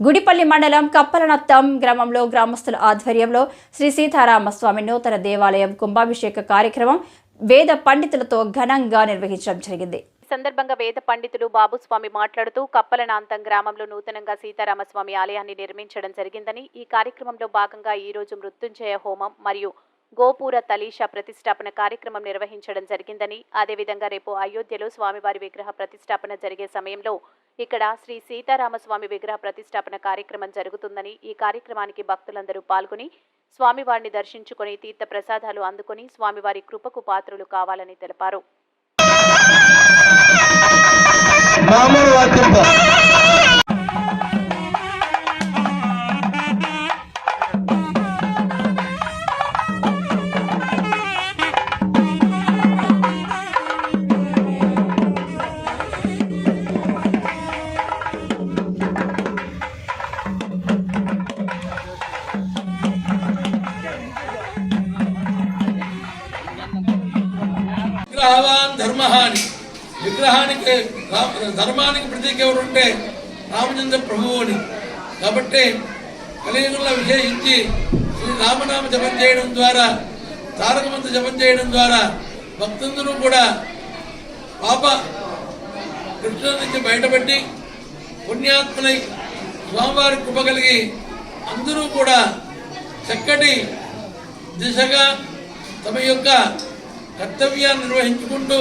గుడిపల్లి మండలం కప్పలనత్తం గ్రామంలో గ్రామస్తుల ఆధ్వర్యంలో శ్రీ సీతారామస్వామి నూతన దేవాలయం కుంభాభిషేక కార్యక్రమం వేద పండితులతో ఘనంగా నిర్వహించడం జరిగింది. ఈ సందర్భంగా వేద పండితులు బాబుస్వామి మాట్లాడుతూ కప్పలనాంతం గ్రామంలో నూతనంగా సీతారామస్వామి ఆలయాన్ని నిర్మించడం జరిగిందని ఈ కార్యక్రమంలో భాగంగా ఈ రోజు మృత్యుంజయ హోమం మరియు గోపూర తలీష ప్రతిష్టాపన కార్యక్రమం నిర్వహించడం జరిగిందని అదేవిధంగా రేపు అయోధ్యలో స్వామివారి విగ్రహ ప్రతిష్టాపన జరిగే సమయంలో ఇక్కడ శ్రీ సీతారామస్వామి విగ్రహ ప్రతిష్టాపన కార్యక్రమం జరుగుతుందని ఈ కార్యక్రమానికి భక్తులందరూ పాల్గొని స్వామివారిని దర్శించుకొని తీర్థ ప్రసాదాలు అందుకొని స్వామివారి కృపకు పాత్రులు కావాలని తెలిపారు. భావాన్ వాక్యంతో ధర్మహాని. విగ్రహానికి ధర్మానికి ప్రతీక ఎవరుంటే రామచంద్ర ప్రభువు అని. కాబట్టి కలియుగంలో విశేషించి శ్రీ రామనామ జపం చేయడం ద్వారా తారక మంత్ర జపం చేయడం ద్వారా భక్తులందరూ కూడా పాప కృష్ణ నుంచి బయటపడి పుణ్యాత్మలై స్వామివారి కృప కలిగి అందరూ కూడా చక్కటి దిశగా తమ యొక్క కర్తవ్యాన్ని నిర్వహించుకుంటూ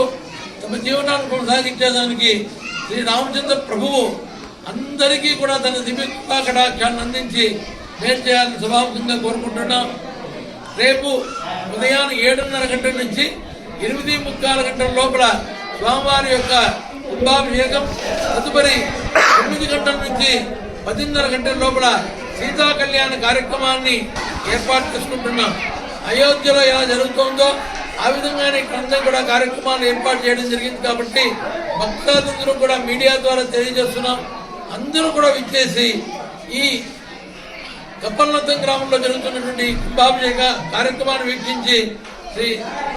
తమ జీవనాన్ని కొనసాగించేదానికి శ్రీ రామచంద్ర ప్రభువు అందరికీ కూడా తన దివ్య కటాక్షాన్ని అందించి మేలు చేయాలని స్వభావికంగా కోరుకుంటున్నాం. రేపు ఉదయాన్నే ఏడున్నర గంటల నుంచి ఎనిమిది ముక్కాల గంటల లోపల స్వామివారి యొక్క కుంభాభిషేకం. తదుపరి తొమ్మిది గంటల నుంచి పదిన్నర గంటల లోపల సీతా కళ్యాణ కార్యక్రమాన్ని ఏర్పాటు చేసుకుంటున్నాం. అయోధ్యలో ఎలా జరుగుతోందో ఆ విధంగానే ఇక్కడంతా కూడా కార్యక్రమాలు ఏర్పాటు చేయడం జరిగింది కాబట్టి భక్తాదులందరూ కూడా మీడియా ద్వారా తెలియజేస్తున్నాం. అందరూ కూడా విచ్చేసి ఈ కప్పలనత్తం గ్రామంలో జరుగుతున్నటువంటి కుంభాభిషేక కార్యక్రమాన్ని వీక్షించి శ్రీ